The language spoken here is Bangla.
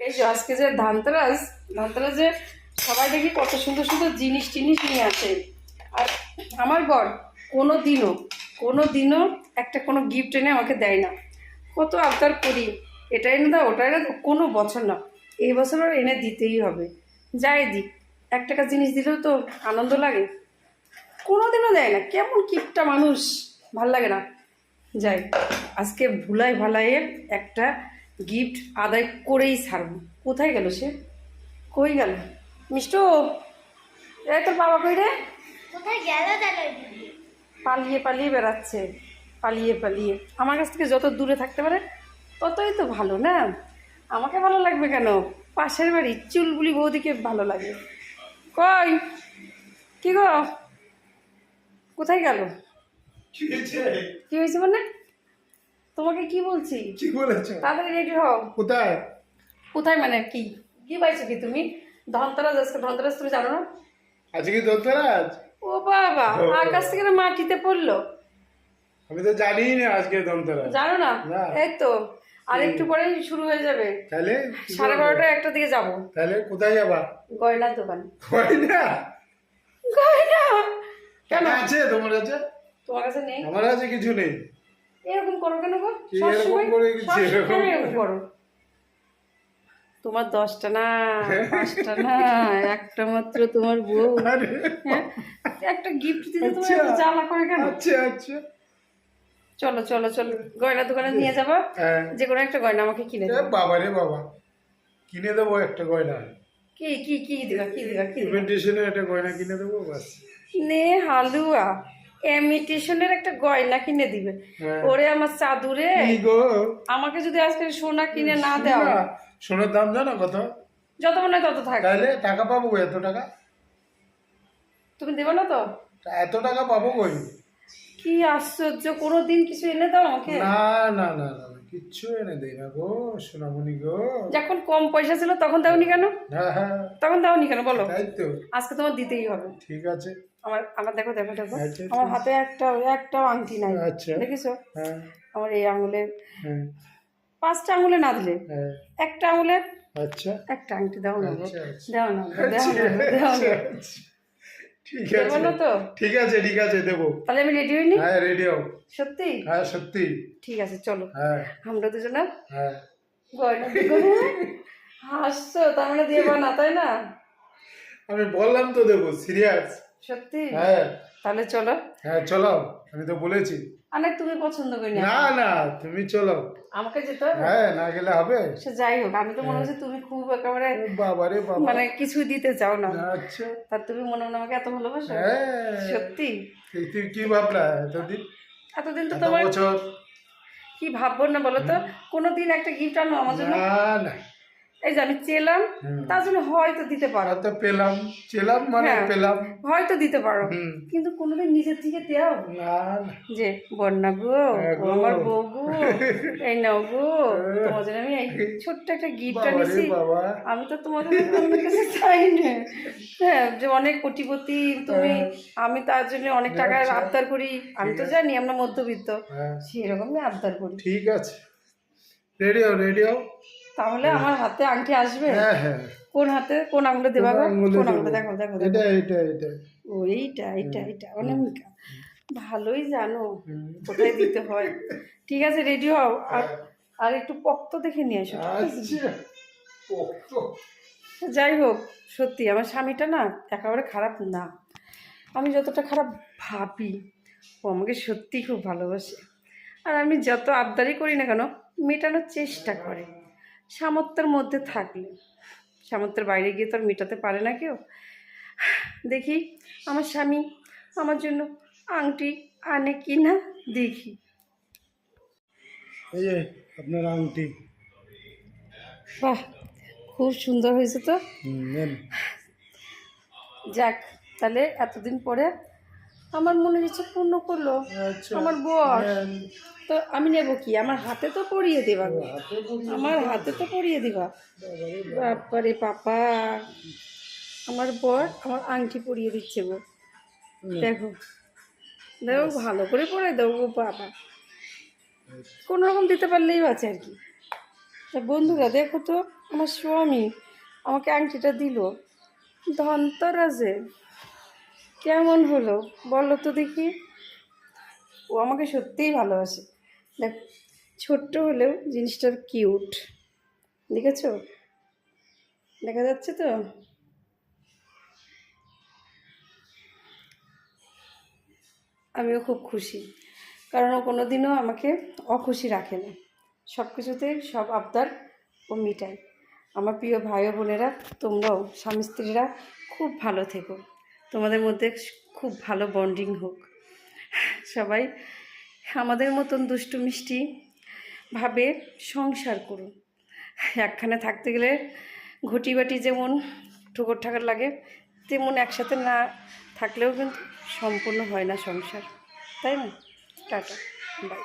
এই যে আজকে যে ধানতেরাস ধানতেরাসে সবাই দেখি কত সুন্দর সুন্দর জিনিস টিনিস নিয়ে আসে। আর আমার বর কোনো দিনও কোনো দিনও একটা কোনো গিফট এনে আমাকে দেয় না। কত আবদার করি, এটা এনে দাও, ওটা এনে কোনো বছর না। এই বছর আর এনে দিতেই হবে। যাই দিক, এক টাকা জিনিস দিলেও তো আনন্দ লাগে। কোনো দিনও দেয় না, কেমন কিপটা মানুষ, ভালো লাগে না। যাই, আজকে ভুলাই ভালাইয়ে একটা গিফট আদায় করেই ছাড়ব। কোথায় গেল সে? কই গেল? মিষ্টু? এই তোর বাবা কই রে? কোথায় গেল পালিয়ে পালিয়ে বেড়াচ্ছে। পালিয়ে পালিয়ে। আমার কাছ থেকে যত দূরে থাকতে পারে ততই তো ভালো না? আমাকে ভালো লাগবে কেন? পাশের বাড়ি চুলবুলি বৌদিকে ভালো লাগে। কই? কি গো? কোথায় গেল? কি হয়েছে? কি হয়েছে মানে? তোমাকে কি বলছি? কি বলেছ? তাড়াতাড়ি রেডি হও। কোথায়? কোথায় মানে কি? কি পাইছো কি তুমি? ধনতেরাস আজকে ধনতেরাস তুমি জানো না? আজকে ধনতেরাজ? ও বাবা আকাশ থেকে মাটিতে পড়ল? আমি তো জানি না আজকে ধনতেরাজ। জানো না। এই তো আর একটু পরেই শুরু হয়ে যাবে। তাহলে সাড়ে? বারোটা একটা দিকে যাব। তাহলে কোথায় যাবা? গয়নার দোকান। হয় না গয়না কেন আছে? তোমার কাছে? তোমার কাছে নেই? আমার কাছে কিছু নেই। এরকম করো কেন গো? সবসময় সবসময় এরকম এরকম করো? তোমার দশটা না পাঁচটা না একটা মাত্র তোমার বউ। হ্যাঁ? একটা গিফট দিতে তুমি আচ্ছা। এত জ্বালা করে কেন? আচ্ছা আচ্ছা। চলো চলো চলো গয়না দোকানে নিয়ে যাব। হ্যাঁ। যে কোনো একটা গয়না আমাকে কিনে দেবে বাবা রে বাবা। কিনে দেবো একটা গয়না? কি কি কি দিবা কি দিবা কি দিবা? ইমিটেশনের একটা গয়না কিনে দেবো বাস। নে হালুয়া। এমিটেশনের একটা গয়না কিনে দিবে। হ্যাঁ। ওরে আমার চাদুরে আমাকে যদি আজকে সোনা কিনে না দাও। সোনার দাম জানো কত? যত মনে হয় তত থাকে। তাহলে টাকা পাবো এত টাকা? তুমি দেবে না তো? এত টাকা পাবো কই? কি আশ্চর্য কোনো দিন কিছু এনে দাও আমাকে? না না না না, কিচ্ছু এনে দেই না গো সোনামণি গো। যখন কম পয়সা ছিল তখন দাওনি কেন? হ্যাঁ হ্যাঁ। তখন দাওনি কেন বলো? তাই তো। আজকে তোমার দিতেই হবে। ঠিক আছে। আমার আমার দেখো দেখো দেখো। আচ্ছা, আমার হাতে একটা একটাও আংটি নাই। আচ্ছা। দেখেছ? হ্যাঁ। আমার এই আঙুলের হ্যাঁ। পাঁচটা আঙুলে না দিলে? হ্যাঁ। একটা আঙুলের আচ্ছা। একটা আংটি দাও না। আচ্ছা, আচ্ছা। দাও না দাও না দাও না। ঠিক আছে। তো? ঠিক আছে ঠিক আছে দেবো। তাহলে আমি রেডি হইনি? হ্যাঁ রেডি হও। সত্যি? হ্যাঁ সত্যি। ঠিক আছে চলো। হ্যাঁ। আমরা দুজনে হ্যাঁ। গয়না হাসছো তার মানে দিয়ে না তাই না? আমি বললাম তো দেবো সিরিয়াস সত্যি? হ্যাঁ। তাহলে চলো। হ্যাঁ চলো আমি তো বলেছি। অনেক তুমি পছন্দ করি না। না না তুমি চলো। আমাকে যেতে হবে? হ্যাঁ না গেলে হবে। সে যাই হোক আমি তো মনে হচ্ছে তুমি খুব একেবারে বাবা রে বাবা। মানে কিছু দিতে চাও না। আচ্ছা। তা তুমি মনে মনে আমাকে এত ভালোবাসো? হ্যাঁ। সত্যি? তুই কি ভাবলা এতদিন? এতদিন তো তোমার বছর? কি ভাববো না বলো তো? কোনোদিন একটা গিফট আনো আমার জন্য? না না। এই যে আমি চেলাম তার জন্য হয়তো দিতে পারো। তো পেলাম। চেলাম মানে হ্যাঁ। পেলাম। হয়তো দিতে পারো। কিন্তু কোনোদিন নিজের থেকে দেও। যে বন্যা গো হ্যাঁ গো। আমার বউ গো এই নাও গো তোমার জন্য আমি এই ছোট্ট একটা গিফট আনিছি আমি তো তোমাদের কাছে চাই না হ্যাঁ যে অনেক কোটিপতি তুমি আমি তার জন্য অনেক আচ্ছা। আবদার করি। আমি তো জানি আমরা মধ্যবিত্ত। হ্যাঁ। সেরকমই আবদার করি। ঠিক আছে। রেডি হও রেডি হও। তাহলে আমার হাতে আংটি আসবে? হ্যাঁ হ্যাঁ। কোন হাতে? কোন আঙুলে দেবা কোন। আঙুলে? দেখো দেখো। এটা এটা এটা। ও এইটা এইটা এইটা। অনামিকা ভালোই জানো। কোথায় দিতে হয়? ঠিক আছে রেডি হও। আর আর একটু পক্ত দেখে নিয়ে আছে? আচ্ছা। যাই হোক সত্যি আমার স্বামীটা না একেবারে খারাপ না। আমি যতটা খারাপ ভাবি ও আমাকে সত্যি খুব ভালোবাসে। আর আমি যত আবদারি করি না কেন মেটানোর চেষ্টা করে। সামর্থ্যের মধ্যে থাকলে। সামর্থ্যের বাইরে গিয়ে তো আর মেটাতে পারে না কেউ। দেখি আমার স্বামী আমার জন্য আংটি আনে কি না দেখি। এই যে আপনার আংটি। বাহ খুব সুন্দর হয়েছে তো। যাক তাহলে এতদিন পরে আমার মনের ইচ্ছে পূর্ণ করল। আচ্ছা। আমার বর। তো আমি নেব কি? আমার হাতে তো পরিয়ে দেবা। আমার হাতে তো পরিয়ে দিবা। বাপারে পাপা আমার বর আমার আংটি পরিয়ে দিচ্ছে গো। দেখো। দেখো ভালো করে পরে দাও গো বাবা। কোনো রকম দিতে পারলেই আছে আর কি। তা বন্ধুরা দেখো তো আমার স্বামী আমাকে আংটিটা দিল। ধন্তরাজে কেমন হলো? বলো তো দেখি। ও আমাকে সত্যিই ভালোবাসে। দেখ, ছোট্ট হলেও জিনিসটার কিউট। দেখেছ? দেখা যাচ্ছে তো? আমিও খুব খুশি। কারণ ও কোনো দিনও আমাকে অখুশি রাখে না। সব কিছুতে সব আবদার ও মিটায়। আমার প্রিয় ভাই বোনেরা, তোমরাও স্বামী স্ত্রীরা খুব ভালো থেকো। তোমাদের মধ্যে খুব ভালো বন্ডিং হোক। সবাই আমাদের মতন দুষ্টু মিষ্টি ভাবে সংসার করুন। একখানে থাকতে গেলে ঘটি বাটি যেমন ঠোকর ঠাকার লাগে, তেমন একসাথে না থাকলেও কিন্তু সম্পূর্ণ হয় না সংসার। তাই না? Tata bye